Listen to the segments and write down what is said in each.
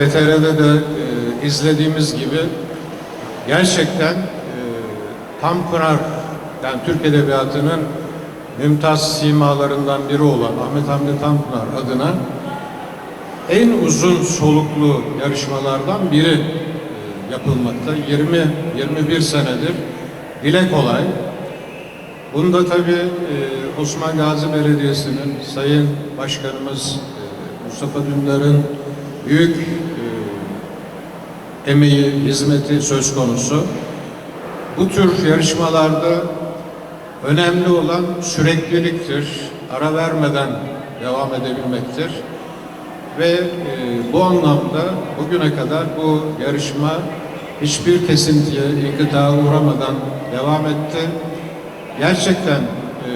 TRT'de de e, izlediğimiz gibi gerçekten e, Tanpınar yani Türk Edebiyatı'nın mümtaz simalarından biri olan Ahmet Hamdi Tanpınar adına en uzun soluklu yarışmalardan biri e, yapılmakta. 20-21 senedir dile kolay. Bunda tabii e, Osman Gazi Belediyesi'nin Sayın Başkanımız e, Mustafa Dündar'ın büyük emeği, hizmeti söz konusu. Bu tür yarışmalarda önemli olan sürekliliktir. Ara vermeden devam edebilmektir. Ve e, bu anlamda bugüne kadar bu yarışma hiçbir kesintiye, inkıtağa uğramadan devam etti. Gerçekten e,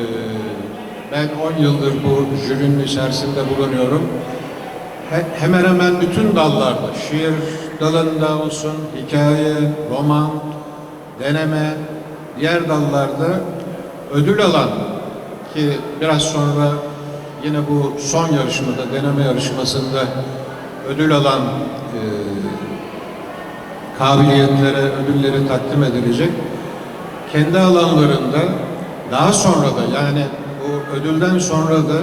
ben 10 yıldır bu jürinin içerisinde bulunuyorum. He- hemen hemen bütün dallarda, şiir dalında olsun, hikaye, roman, deneme, diğer dallarda ödül alan ki biraz sonra yine bu son yarışmada, deneme yarışmasında ödül alan e, kabiliyetlere, ödülleri takdim edilecek. Kendi alanlarında daha sonra da yani bu ödülden sonra da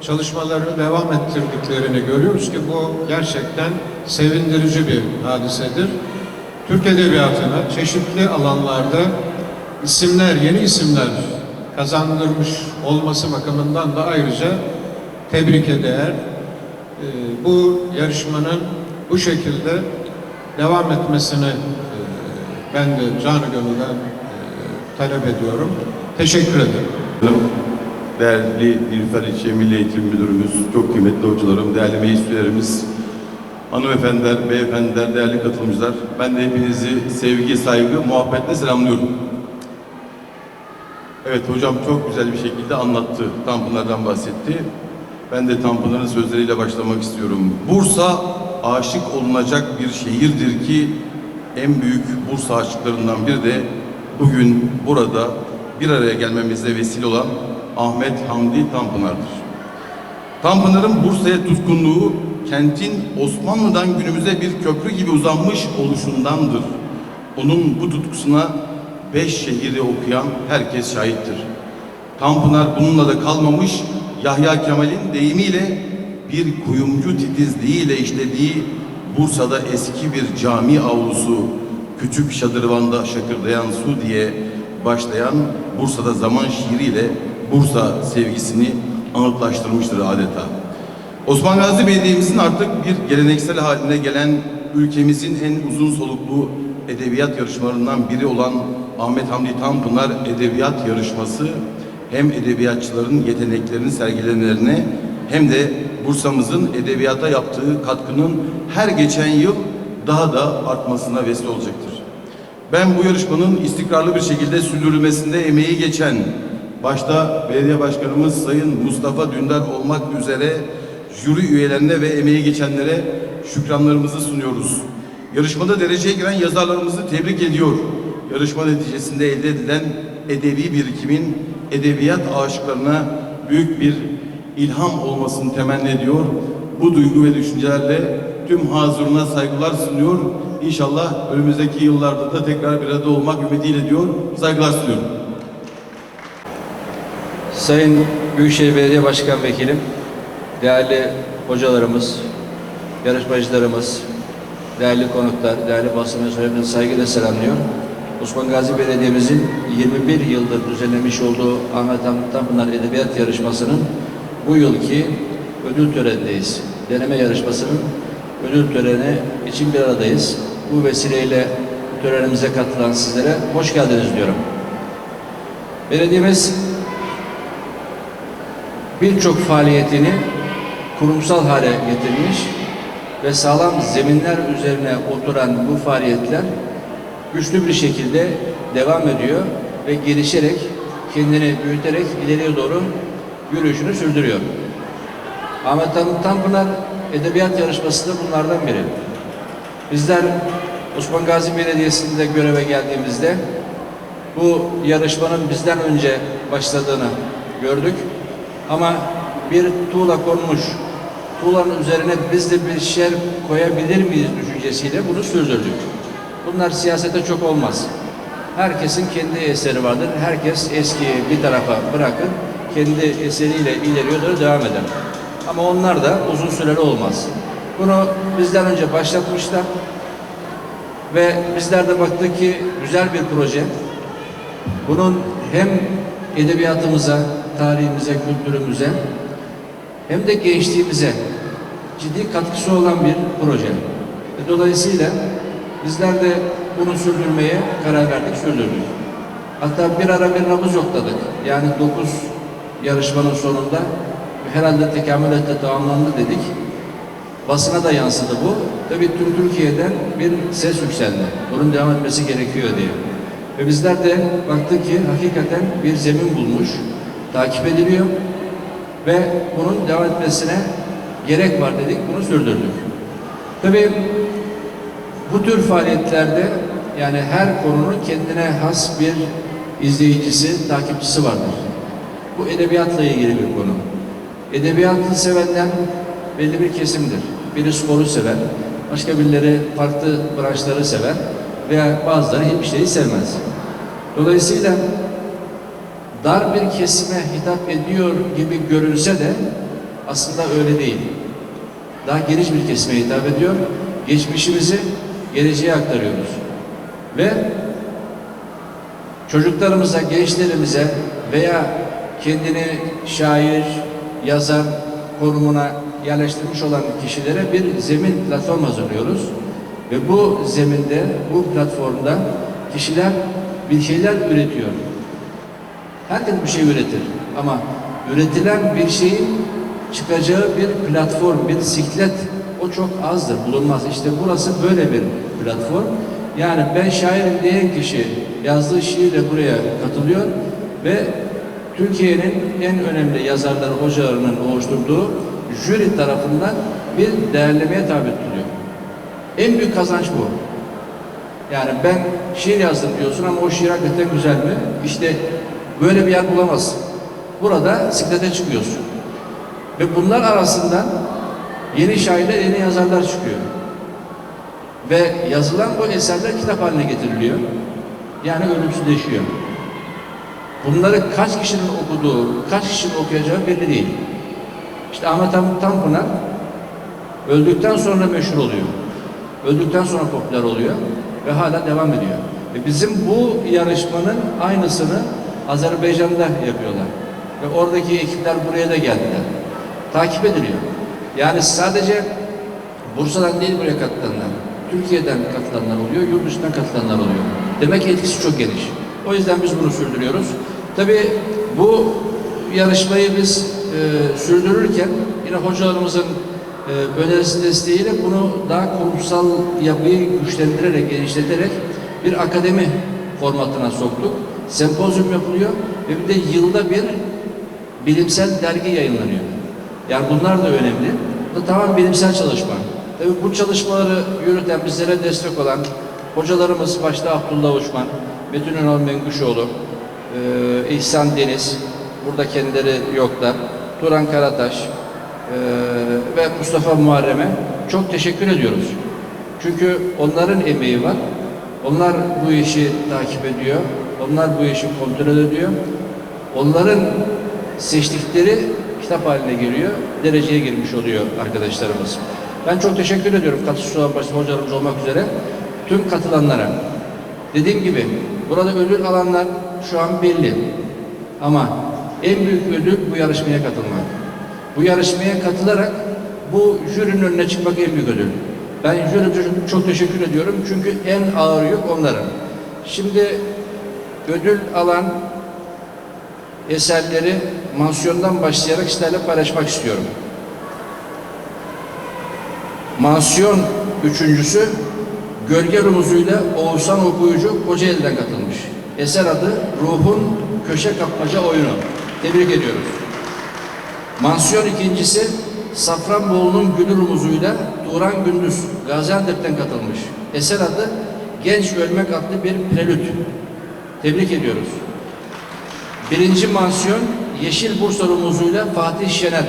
çalışmalarını devam ettirdiklerini görüyoruz ki bu gerçekten sevindirici bir hadisedir. Türk Edebiyatı'na çeşitli alanlarda isimler, yeni isimler kazandırmış olması bakımından da ayrıca tebrike değer. Ee, bu yarışmanın bu şekilde devam etmesini e, ben de canı gönülden e, talep ediyorum. Teşekkür ederim. Değerli İrfan İlçe Milli Eğitim Müdürümüz, çok kıymetli hocalarım, değerli meclis üyelerimiz, hanımefendiler, beyefendiler, değerli katılımcılar. Ben de hepinizi sevgi, saygı, muhabbetle selamlıyorum. Evet hocam çok güzel bir şekilde anlattı. Tanpınar'dan bahsetti. Ben de Tanpınar'ın sözleriyle başlamak istiyorum. Bursa aşık olunacak bir şehirdir ki en büyük Bursa aşıklarından biri de bugün burada bir araya gelmemize vesile olan Ahmet Hamdi Tanpınar'dır. Tanpınar'ın Bursa'ya tutkunluğu kentin Osmanlı'dan günümüze bir köprü gibi uzanmış oluşundandır. Onun bu tutkusuna beş şehri okuyan herkes şahittir. Tanpınar bununla da kalmamış, Yahya Kemal'in deyimiyle bir kuyumcu titizliğiyle işlediği Bursa'da eski bir cami avlusu, küçük şadırvanda şakırdayan su diye başlayan Bursa'da zaman şiiriyle Bursa sevgisini anıtlaştırmıştır adeta. Osman Gazi Belediye'mizin artık bir geleneksel haline gelen ülkemizin en uzun soluklu edebiyat yarışmalarından biri olan Ahmet Hamdi Tanpınar Edebiyat Yarışması hem edebiyatçıların yeteneklerini sergilemelerine hem de Bursa'mızın edebiyata yaptığı katkının her geçen yıl daha da artmasına vesile olacaktır. Ben bu yarışmanın istikrarlı bir şekilde sürdürülmesinde emeği geçen, başta belediye başkanımız Sayın Mustafa Dündar olmak üzere jüri üyelerine ve emeği geçenlere şükranlarımızı sunuyoruz. Yarışmada dereceye giren yazarlarımızı tebrik ediyor. Yarışma neticesinde elde edilen edebi birikimin edebiyat aşıklarına büyük bir ilham olmasını temenni ediyor. Bu duygu ve düşüncelerle tüm hazırına saygılar sunuyor. İnşallah önümüzdeki yıllarda da tekrar bir arada olmak ümidiyle diyor. Saygılar sunuyorum. Sayın Büyükşehir Belediye Başkan Vekilim, değerli hocalarımız, yarışmacılarımız, değerli konuklar, değerli basın mensuplarını saygıyla selamlıyor. Osman Gazi Belediye'mizin 21 yıldır düzenlemiş olduğu Ahmet Hamdi Tanpınar Edebiyat Yarışması'nın bu yılki ödül törenindeyiz. Deneme yarışmasının ödül töreni için bir aradayız. Bu vesileyle törenimize katılan sizlere hoş geldiniz diyorum. Belediyemiz birçok faaliyetini kurumsal hale getirmiş ve sağlam zeminler üzerine oturan bu faaliyetler güçlü bir şekilde devam ediyor ve gelişerek, kendini büyüterek ileriye doğru yürüyüşünü sürdürüyor. Ahmet Tan- Tanpınar Edebiyat Yarışması da bunlardan biri. Bizler Osman Gazi Belediyesi'nde göreve geldiğimizde bu yarışmanın bizden önce başladığını gördük. Ama bir tuğla konmuş tuğlanın üzerine biz de bir şer koyabilir miyiz düşüncesiyle bunu sürdürdük. Bunlar siyasete çok olmaz. Herkesin kendi eseri vardır. Herkes eskiyi bir tarafa bırakır, kendi eseriyle doğru devam eder. Ama onlar da uzun süreli olmaz. Bunu bizden önce başlatmışlar ve bizler de baktık ki güzel bir proje. Bunun hem edebiyatımıza, tarihimize, kültürümüze hem de gençliğimize ciddi katkısı olan bir proje. Dolayısıyla bizler de bunu sürdürmeye karar verdik, sürdürdük. Hatta bir ara bir nabız yokladık. Yani 9 yarışmanın sonunda herhalde tekamületle tamamlandı dedik. Basına da yansıdı bu. Tabii tüm Türkiye'den bir ses yükseldi. Bunun devam etmesi gerekiyor diye. Ve bizler de baktık ki hakikaten bir zemin bulmuş, takip ediliyor ve bunun devam etmesine gerek var dedik, bunu sürdürdük. Tabii bu tür faaliyetlerde yani her konunun kendine has bir izleyicisi, takipçisi vardır. Bu edebiyatla ilgili bir konu. Edebiyatı sevenler belli bir kesimdir. Biri sporu sever, başka birileri farklı branşları sever veya bazıları hiçbir şeyi sevmez. Dolayısıyla dar bir kesime hitap ediyor gibi görünse de aslında öyle değil. Daha geniş bir kesime hitap ediyor. Geçmişimizi geleceğe aktarıyoruz. Ve çocuklarımıza, gençlerimize veya kendini şair, yazar konumuna yerleştirmiş olan kişilere bir zemin platform hazırlıyoruz. Ve bu zeminde, bu platformda kişiler bir şeyler üretiyor. Herkes bir şey üretir ama üretilen bir şeyin çıkacağı bir platform, bir siklet o çok azdır, bulunmaz. İşte burası böyle bir platform. Yani ben şairim diyen kişi yazdığı şiirle buraya katılıyor ve Türkiye'nin en önemli yazarları, hocalarının oluşturduğu jüri tarafından bir değerlemeye tabi tutuluyor. En büyük kazanç bu. Yani ben şiir yazdım diyorsun ama o şiir hakikaten güzel mi? İşte böyle bir yer bulamazsın. Burada siklete çıkıyorsun. Ve bunlar arasından yeni şairler, yeni yazarlar çıkıyor. Ve yazılan bu eserler kitap haline getiriliyor. Yani ölümsüzleşiyor. Bunları kaç kişinin okuduğu, kaç kişinin okuyacağı belli değil. İşte Ahmet Hamit Tanpınar öldükten sonra meşhur oluyor. Öldükten sonra popüler oluyor ve hala devam ediyor. Ve bizim bu yarışmanın aynısını Azerbaycan'da yapıyorlar. Ve oradaki ekipler buraya da geldiler. Takip ediliyor. Yani sadece Bursa'dan değil buraya katılanlar. Türkiye'den katılanlar oluyor, yurt dışından katılanlar oluyor. Demek ki etkisi çok geniş. O yüzden biz bunu sürdürüyoruz. Tabii bu yarışmayı biz e, sürdürürken yine hocalarımızın e, önerisi desteğiyle bunu daha kurumsal yapıyı güçlendirerek, genişleterek bir akademi formatına soktuk. Sempozyum yapılıyor ve bir de yılda bir bilimsel dergi yayınlanıyor. Yani bunlar da önemli. Bu tamam bilimsel çalışma. Tabii bu çalışmaları yürüten, bizlere destek olan hocalarımız başta Abdullah Uçman, Metin Ünal Mengüşoğlu, İhsan Deniz, burada kendileri yoklar, Turan Karataş ve Mustafa Muharrem'e çok teşekkür ediyoruz. Çünkü onların emeği var. Onlar bu işi takip ediyor. Onlar bu işi kontrol ediyor. Onların seçtikleri kitap haline geliyor. Dereceye girmiş oluyor arkadaşlarımız. Ben çok teşekkür ediyorum katışı olan başta hocalarımız olmak üzere tüm katılanlara. Dediğim gibi burada ödül alanlar şu an belli. Ama en büyük ödül bu yarışmaya katılmak. Bu yarışmaya katılarak bu jürinin önüne çıkmak en büyük ödül. Ben jürimize çok teşekkür ediyorum çünkü en ağır yük onların. Şimdi ödül alan eserleri mansiyondan başlayarak sizlerle paylaşmak istiyorum. Mansiyon üçüncüsü Gölge Rumuzuyla Oğuzhan Okuyucu Kocaeli'den katılmış. Eser adı Ruhun Köşe Kapmaca Oyunu. Tebrik ediyoruz. Mansiyon ikincisi Safranbolu'nun Gülü Rumuzuyla Turan Gündüz Gaziantep'ten katılmış. Eser adı Genç Ölmek adlı bir prelüt. Tebrik ediyoruz. Birinci mansiyon Yeşil Bursa Rumuzuyla Fatih Şener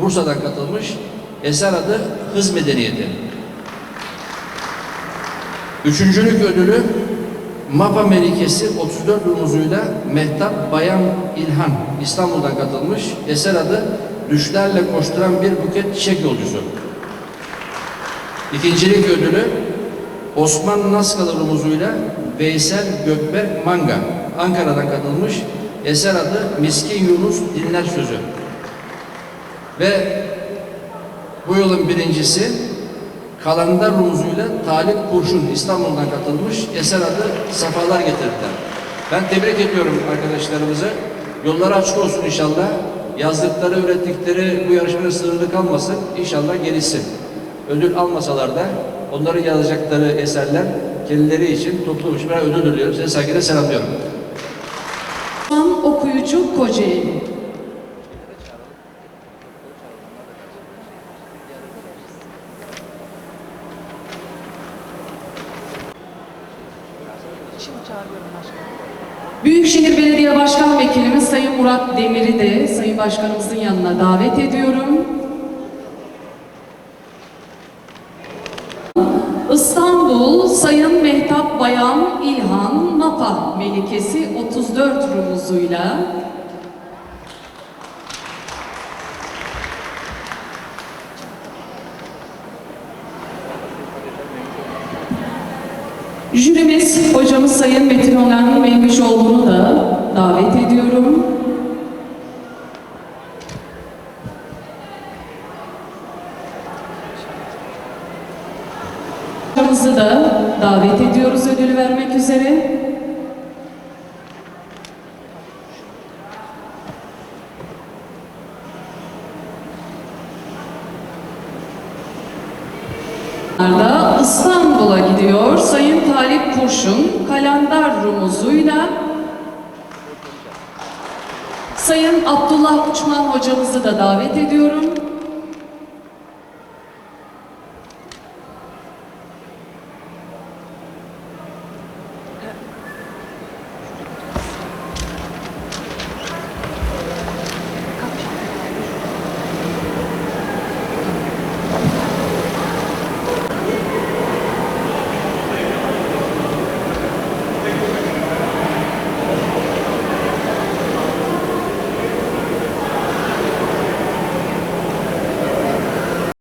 Bursa'dan katılmış. Eser adı Hız Medeniyeti. Üçüncülük ödülü MAPA Melikesi 34 rumuzuyla Mehtap Bayan İlhan İstanbul'dan katılmış. Eser adı Düşlerle koşturan bir buket çiçek yolcusu. İkincilik ödülü Osman Naskalı rumuzuyla Veysel Gökberk Manga Ankara'dan katılmış. Eser adı Miskin Yunus Dinler Sözü. Ve bu yılın birincisi Kalender rumuzuyla Talip Kurşun İstanbul'dan katılmış. Eser adı Safalar Getirdiler. Ben tebrik ediyorum arkadaşlarımızı. Yolları açık olsun inşallah. Yazdıkları, ürettikleri bu yarışmada sınırlı kalmasın. İnşallah gelişsin. Ödül almasalar da onların yazacakları eserler kendileri için toplum için ben ödül ödüyorum. Size saygıyla selamlıyorum. Osman Okuyucu Kocaeli. Büyükşehir Belediye Başkan Vekilimiz Sayın Murat Demir'i de Sayın Başkanımızın yanına davet ediyorum. Bayan İlhan Mapa Melikesi 34 rumuzuyla Jürimiz hocamız Sayın Metin Onan Meymişoğlu'nu da davet ediyorum. Davet ediyoruz ödülü vermek üzere. İstanbul'a gidiyor. Sayın Talip Kurşun kalender rumuzuyla Sayın Abdullah Uçman hocamızı da davet ediyorum.